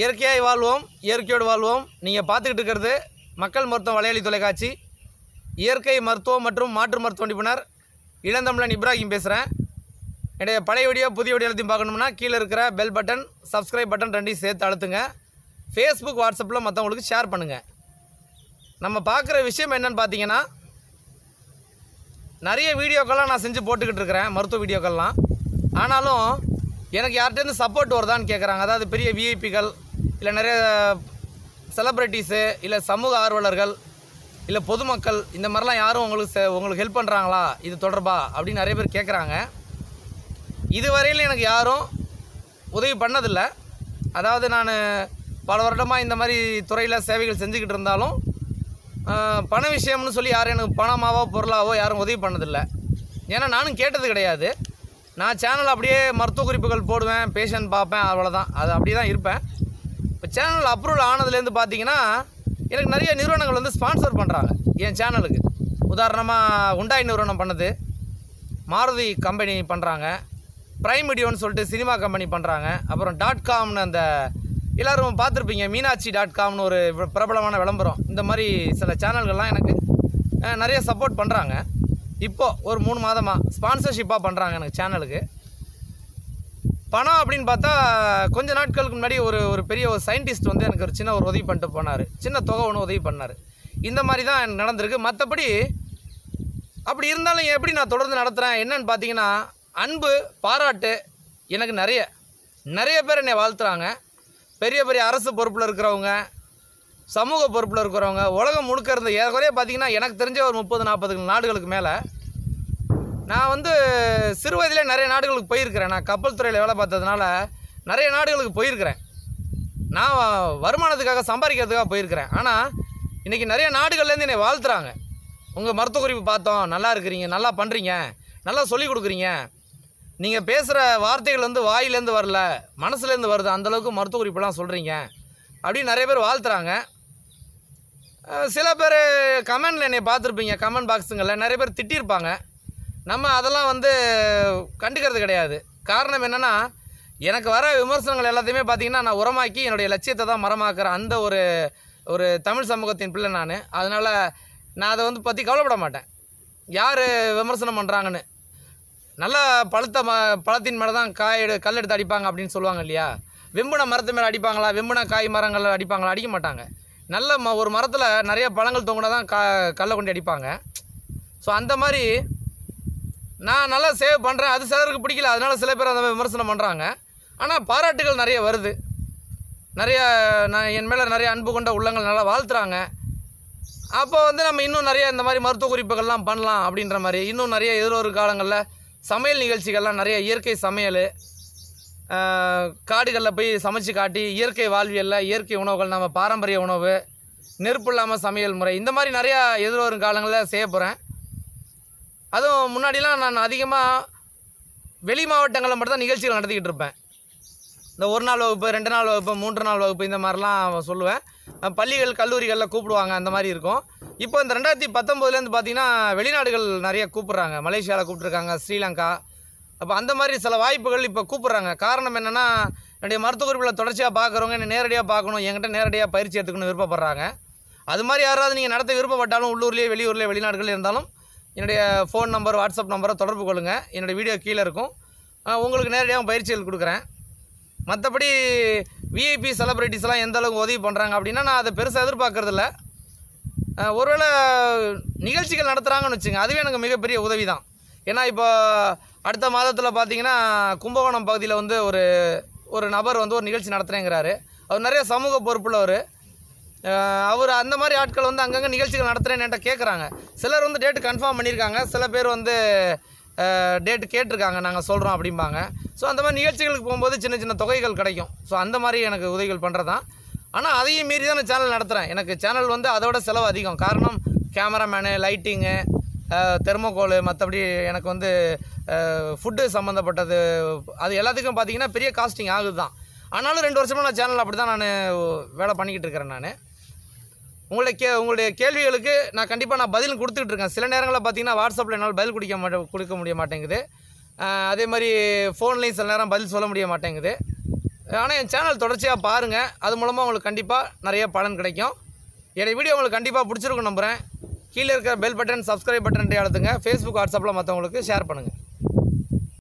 இயற்கையாக வாழ்வோம் இயற்கையோடு வாழ்வோம். நீங்கள் பார்த்துக்கிட்டு இருக்கிறது மக்கள் மருத்துவம் வலையொலி தொலைக்காட்சி. இயற்கை மருத்துவம் மற்றும் மாற்று மருத்துவ நிபுணர் இளந்தமிழன் இப்ராஹிம் பேசுகிறேன் என்னுடைய பழைய வீடியோ புதிய வீடியோ எல்லாத்தையும் பார்க்கணும்னா கீழே இருக்கிற பெல் பட்டன் சப்ஸ்கிரைப் பட்டன் ரெண்டையும் சேர்த்து அழுத்துங்க. ஃபேஸ்புக் வாட்ஸ்அப்பில் மற்றவங்களுக்கு ஷேர் பண்ணுங்கள் நம்ம பார்க்குற விஷயம் என்னன்னு பார்த்தீங்கன்னா நிறைய வீடியோக்கள்லாம் நான் செஞ்சு போட்டுக்கிட்டு இருக்கிறேன் மருத்துவ வீடியோக்கள்லாம். ஆனாலும் எனக்கு யார்கிட்டேருந்து சப்போர்ட் வருதான்னு கேட்குறாங்க அதாவது பெரிய விஐபிகள் இல்லை நிறைய செலப்ரிட்டிஸு இல்லை சமூக ஆர்வலர்கள் இல்லை பொதுமக்கள் இந்த மாதிரிலாம் யாரும் உங்களுக்கு செ- உங்களுக்கு ஹெல்ப் பண்ணுறாங்களா இது தொடர்பா? அப்படின்னு நிறைய பேர் கேட்குறாங்க இதுவரையில் எனக்கு யாரும் உதவி பண்ணதில்லை. அதாவது நான் பல வருடமாக இந்த மாதிரி துறையில் சேவைகள் செஞ்சுக்கிட்டு இருந்தாலும் பண விஷயம்னு சொல்லி யாரும் எனக்கு பணமாவோ பொருளாவோ யாரும் உதவி பண்ணதில்லை. ஏன்னா நானும் கேட்டது கிடையாது. நான் சேனல் அப்படியே மருத்துவ குறிப்புகள் போடுவேன் பேஷண்ட் பார்ப்பேன் அவ்வளோதான் அது அப்படி தான் இருப்பேன். இப்போ சேனல் அப்ரூவல் ஆனதுலேருந்து பார்த்தீங்கன்னா எனக்கு நிறைய நிறுவனங்கள் வந்து ஸ்பான்சர் பண்ணுறாங்க என் சேனலுக்கு உதாரணமாக உண்டாய் நிறுவனம் பண்ணது. மாருதி கம்பெனி பண்ணுறாங்க ப்ரைம் வீடியோன்னு சொல்லிட்டு சினிமா கம்பெனி பண்ணுறாங்க அப்புறம் டாட் காம்னு அந்த எல்லோரும் பார்த்துருப்பீங்க மீனாட்சி டாட் காம்னு ஒரு பிரபலமான விளம்பரம். இந்த மாதிரி சில சேனல்கள்லாம் எனக்கு நிறைய சப்போர்ட் பண்ணுறாங்க இப்போது ஒரு மூணு மாதமாக ஸ்பான்சர்ஷிப்பாக பண்ணுறாங்க எனக்கு சேனலுக்கு பணம் அப்படின்னு பார்த்தா கொஞ்ச நாட்களுக்கு முன்னாடி ஒரு ஒரு பெரிய ஒரு சயின்டிஸ்ட் வந்து எனக்கு ஒரு சின்ன ஒரு உதவி பண்ணிட்டு போனார். சின்ன தொகை ஒன்று உதவி பண்ணார். இந்த மாதிரி தான் எனக்கு நடந்திருக்கு. மற்றபடி அப்படி இருந்தாலும் எப்படி நான் தொடர்ந்து நடத்துகிறேன் என்னன்னு பார்த்தீங்கன்னா அன்பு பாராட்டு எனக்கு நிறைய. நிறைய பேர் என்னை வாழ்த்துறாங்க. பெரிய பெரிய அரசு பொறுப்பில் இருக்கிறவங்க சமூக பொறுப்பில் இருக்கிறவங்க உலகம் முழுக்க இருந்த ஏறக்குறைய பார்த்தீங்கன்னா எனக்கு தெரிஞ்ச ஒரு முப்பது நாற்பது நாடுகளுக்கு மேலே நான் வந்து சிறு வயதிலே நிறைய நாடுகளுக்கு போயிருக்கிறேன். நான் கப்பல் துறையில் வேலை பார்த்ததுனால நிறைய நாடுகளுக்கு போயிருக்கிறேன். நான் வருமானத்துக்காக சம்பாதிக்கிறதுக்காக போயிருக்கிறேன். ஆனால் இன்றைக்கி நிறைய நாடுகள்லேருந்து என்னை வாழ்த்துறாங்க. உங்கள் மருத்துவ குறிப்பு பார்த்தோம். நல்லா இருக்கிறீங்க நல்லா பண்ணுறீங்க நல்லா சொல்லிக் கொடுக்குறீங்க. நீங்கள் பேசுகிற வார்த்தைகள் வந்து வாயிலேருந்து வரல மனசுலேருந்து வருது. அந்தளவுக்கு மருத்துவ குறிப்பெல்லாம் சொல்கிறீங்க அப்படின்னு நிறைய பேர் வாழ்த்துறாங்க. சில பேர் கமெண்டில் என்னை பார்த்துருப்பீங்க கமெண்ட் பாக்ஸுங்களில். நிறைய பேர் திட்டியிருப்பாங்க நம்ம அதெல்லாம் வந்து கண்டுக்கிறது கிடையாது. காரணம் என்னென்னா எனக்கு வர விமர்சனங்கள் எல்லாத்தையுமே பார்த்தீங்கன்னா நான் உரமாக்கி என்னுடைய லட்சியத்தை தான் மரமாக்குற அந்த ஒரு ஒரு தமிழ் சமூகத்தின் பிள்ளை நான். அதனால் நான் அதை வந்து பற்றி கவலைப்பட மாட்டேன். யார் விமர்சனம் பண்ணுறாங்கன்னு நல்லா பழுத்த ம பழத்தின் மேலே தான் காய் எடு கல் எடுத்து அடிப்பாங்க அப்படின்னு சொல்லுவாங்க இல்லையா? வெம்புன மரத்து மேலே அடிப்பாங்களா? வெம்புன காய் மரங்கள் அடிப்பாங்களா? அடிக்க மாட்டாங்க. நல்ல ம ஒரு மரத்தில் நிறைய பழங்கள் தொங்கினா தான் க கல்லை கொண்டு அடிப்பாங்க. ஸோ அந்த மாதிரி நான் நல்லா சேவ் பண்ணுறேன் அது சிலருக்கு பிடிக்கல. அதனால் சில பேர் அந்த மாதிரி விமர்சனம் பண்ணுறாங்க ஆனால் பாராட்டுகள் நிறைய வருது. நிறைய நான் என் மேலே நிறைய அன்பு கொண்ட உள்ளங்கள் நல்லா வாழ்த்துறாங்க. அப்போ வந்து நம்ம இன்னும் நிறைய இந்த மாதிரி மருத்துவ குறிப்புகள்லாம் பண்ணலாம் அப்படின்ற மாதிரி இன்னும் நிறைய எதிர்வரும் காலங்களில் சமையல் நிகழ்ச்சிகள்லாம் நிறைய இயற்கை சமையல் காடுகளில் போய் சமைச்சு காட்டி இயற்கை வாழ்வியலில் இயற்கை உணவுகள் நம்ம பாரம்பரிய உணவு நெருப்பு இல்லாமல் சமையல் முறை இந்த மாதிரி நிறையா எதிர்வரும் காலங்களில் செய்ய போகிறேன் அதுவும் முன்னாடிலாம் நான் அதிகமாக வெளி மாவட்டங்களில் மட்டும் தான் நிகழ்ச்சிகள் நடத்திக்கிட்டு இருப்பேன். இந்த ஒரு நாள் வகுப்பு ரெண்டு நாள் வகுப்பு மூன்று நாள் வகுப்பு இந்த மாதிரிலாம் சொல்லுவேன். பள்ளிகள் கல்லூரிகளில் கூப்பிடுவாங்க அந்த மாதிரி இருக்கும். இப்போ இந்த ரெண்டாயிரத்தி பத்தொம்போதுலேருந்து பார்த்திங்கன்னா வெளிநாடுகள் நிறைய கூப்பிட்றாங்க. மலேசியாவில் கூப்பிட்ருக்காங்க ஸ்ரீலங்கா அப்போ அந்த மாதிரி சில வாய்ப்புகள் இப்போ கூப்பிட்றாங்க. காரணம் என்னென்னா என்னுடைய மருத்துவ குறிப்பில் தொடர்ச்சியாக பார்க்குறவங்க என்னை நேரடியாக பார்க்கணும் என்கிட்ட நேரடியாக பயிற்சி எடுத்துக்கணும்னு விருப்பப்படுறாங்க. அது மாதிரி யாராவது நீங்கள் நடத்த விருப்பப்பட்டாலும் உள்ளூர்லேயே வெளியூர்லேயே வெளிநாடுகள் இருந்தாலும் என்னுடைய ஃபோன் நம்பர் வாட்ஸ்அப் நம்பரை தொடர்பு கொள்ளுங்கள் என்னுடைய வீடியோ கீழே இருக்கும். உங்களுக்கு நேரடியாக பயிற்சிகள் கொடுக்குறேன். மற்றபடி விஐபி செலிப்ரிட்டிஸ்லாம் எந்த அளவுக்கு உதவி பண்ணுறாங்க அப்படின்னா நான் அதை பெருசாக எதிர்பார்க்குறதில்ல. ஒருவேளை நிகழ்ச்சிகள் நடத்துகிறாங்கன்னு வச்சுங்க அதுவே எனக்கு மிகப்பெரிய உதவி தான் ஏன்னா இப்போ அடுத்த மாதத்தில் பார்த்தீங்கன்னா கும்பகோணம் பகுதியில் வந்து ஒரு ஒரு நபர் வந்து ஒரு நிகழ்ச்சி நடத்துகிறேங்கிறாரு அவர் நிறைய சமூக பொறுப்புள்ளவர். அவர் அந்த மாதிரி ஆட்கள் வந்து அங்கங்கே நிகழ்ச்சிகள் நடத்துகிறேன்னு என்கிட்ட கேட்குறாங்க சிலர் வந்து டேட்டு கன்ஃபார்ம் பண்ணியிருக்காங்க. சில பேர் வந்து டேட்டு கேட்டிருக்காங்க. நாங்கள் சொல்கிறோம் அப்படிம்பாங்க. ஸோ அந்த மாதிரி நிகழ்ச்சிகளுக்கு போகும்போது சின்ன சின்ன தொகைகள் கிடைக்கும். ஸோ அந்த மாதிரி எனக்கு உதவிகள் பண்ணுறது தான் ஆனால் அதையும் மீறி தான் நான் சேனல் நடத்துகிறேன் எனக்கு சேனல் வந்து அதோட செலவு அதிகம். காரணம் கேமராமேனு லைட்டிங்கு தெர்மோகோலு மற்றபடி எனக்கு வந்து ஃபுட்டு சம்மந்தப்பட்டது அது எல்லாத்துக்கும் பார்த்திங்கன்னா பெரிய காஸ்டிங் ஆகுது தான் ஆனாலும் ரெண்டு வருஷமாக நான் சேனல் அப்படி தான் நான் வேலை பண்ணிக்கிட்டு இருக்கிறேன் நான். உங்களுடைய கே உங்களுடைய கேள்விகளுக்கு நான் கண்டிப்பாக நான் பதில் கொடுத்துக்கிட்டு இருக்கேன். சில நேரங்களில் பார்த்தீங்கன்னா வாட்ஸ்அப்பில் என்னால் பதில் குடிக்க மாட்டே கொடுக்க முடிய மாட்டேங்குது. அதே மாதிரி ஃபோன்லேயும் சில நேரம் பதில் சொல்ல முடிய மாட்டேங்குது. ஆனால் என் சேனல் தொடர்ச்சியாக பாருங்கள் அது மூலமாக உங்களுக்கு கண்டிப்பாக நிறைய பலன் கிடைக்கும். என்னுடைய வீடியோ உங்களுக்கு கண்டிப்பாக பிடிச்சிருக்கும் நம்புகிறேன் கீழே இருக்கிற பெல் பட்டன் சப்ஸ்கிரைப் பட்டன் அழுத்துங்க. ஃபேஸ்புக் வாட்ஸ்அப்பில் மற்றவங்களுக்கு ஷேர் பண்ணுங்கள்